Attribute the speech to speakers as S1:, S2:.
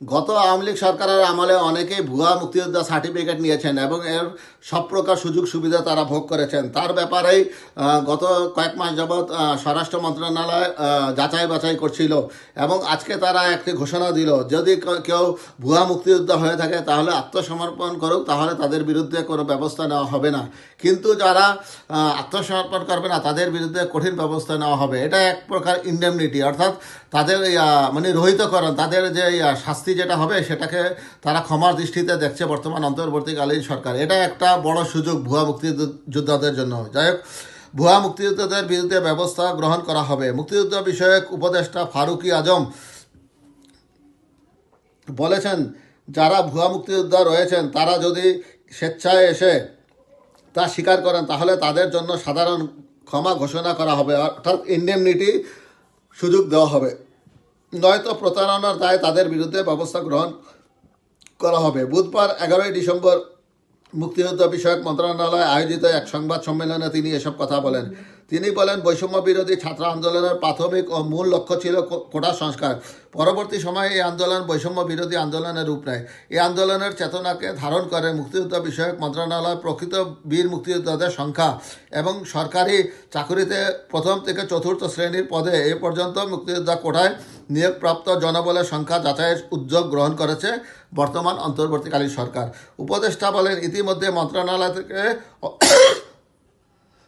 S1: গত আওয়ামী লীগ সরকারের আমলে অনেকেই ভুয়া মুক্তিযোদ্ধা সার্টিফিকেট নিয়েছেন এবং এর সব প্রকার সুযোগ সুবিধা তারা ভোগ করেছেন। তার ব্যাপারেই গত কয়েক মাস যাবৎ স্বরাষ্ট্র মন্ত্রণালয় যাচাই বাছাই করছিল এবং আজকে তারা একটি ঘোষণা দিল যদি কেউ ভুয়া মুক্তিযোদ্ধা হয়ে থাকে তাহলে আত্মসমর্পণ করুক তাহলে তাদের বিরুদ্ধে কোনো ব্যবস্থা নেওয়া হবে না। কিন্তু যারা আত্মসমর্পণ করবে না তাদের বিরুদ্ধে কঠিন ব্যবস্থা নেওয়া হবে। এটা এক প্রকার ইন্ডেমনিটি অর্থাৎ তাদের মানে রহিতকরণ তাদের যে আহ, শাস্তি যেটা হবে সেটাকে তারা ক্ষমার দৃষ্টিতে দেখছে বর্তমান অন্তর্বর্তীকালীন সরকার। এটা একটা বড় সুযোগ ভুয়া মুক্তিযোদ্ধাদের জন্য। যাই হোক, ভুয়া মুক্তিযোদ্ধাদের বিরুদ্ধে ব্যবস্থা গ্রহণ করা হবে। মুক্তিযুদ্ধ বিষয়ক উপদেষ্টা ফারুকি আজম বলেছেন, যারা ভুয়া মুক্তিযোদ্ধা রয়েছেন, তারা যদি স্বেচ্ছায় এসে তা স্বীকার করেন, তাহলে তাদের জন্য সাধারণ ক্ষমা ঘোষণা করা হবে। অর্থাৎ ইন্ডেমনিটি সুযোগ দেওয়া হবে। নয়তো প্রতারণার দায় তাদের বিরুদ্ধে ব্যবস্থা গ্রহণ করা হবে। বুধবার এগারোই ডিসেম্বর মুক্তিযুদ্ধ বিষয়ক মন্ত্রণালয়ে আয়োজিত এক সংবাদ সম্মেলনে তিনি এসব কথা বলেন। তিনি বলেন, বৈষম্য বিরোধী ছাত্র আন্দোলনের প্রাথমিক ও মূল লক্ষ্য ছিল কোটা সংস্কার। পরবর্তী সময়ে এই আন্দোলন বৈষম্য বিরোধী আন্দোলনের রূপ নেয়। এই আন্দোলনের চেতনাকে ধারণ করে মুক্তিযুদ্ধ বিষয়ক মন্ত্রণালয় প্রকৃত বীর মুক্তিযোদ্ধাদের সংখ্যা এবং সরকারি চাকুরিতে প্রথম থেকে চতুর্থ শ্রেণির পদে এ পর্যন্ত মুক্তিযোদ্ধা কোটায় নিয়োগপ্রাপ্ত জনবলের সংখ্যা যাচাইয়ের উদ্যোগ গ্রহণ করেছে বর্তমান অন্তর্বর্তীকালীন সরকার। উপদেষ্টা বলেন, ইতিমধ্যে মন্ত্রণালয় থেকে